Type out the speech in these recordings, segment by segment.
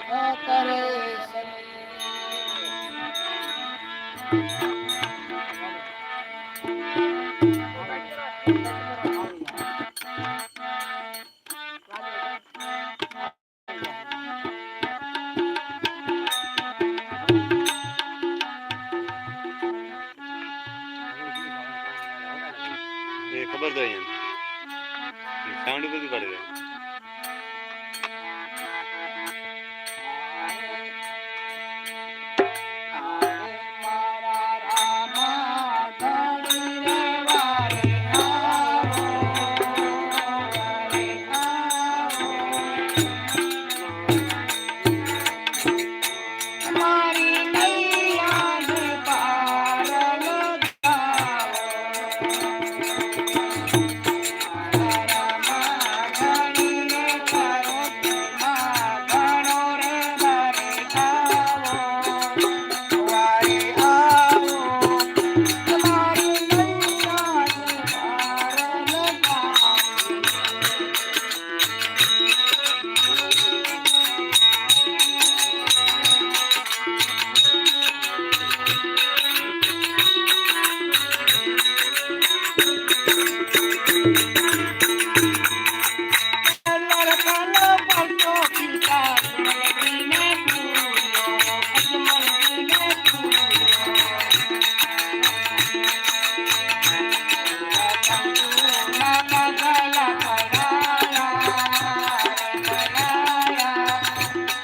કરે ખબર તો અહીંયા સાઉન્ડ બધું કાઢી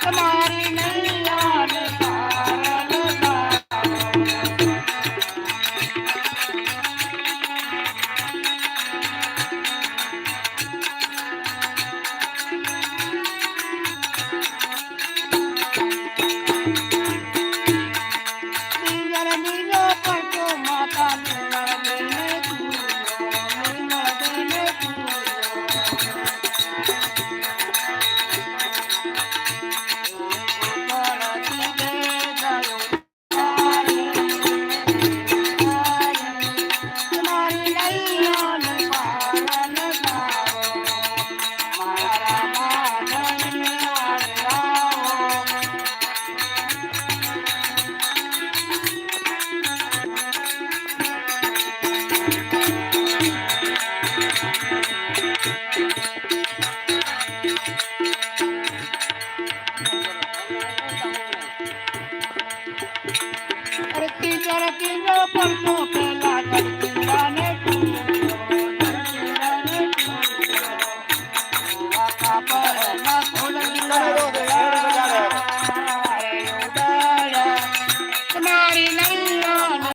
Come on. por boca.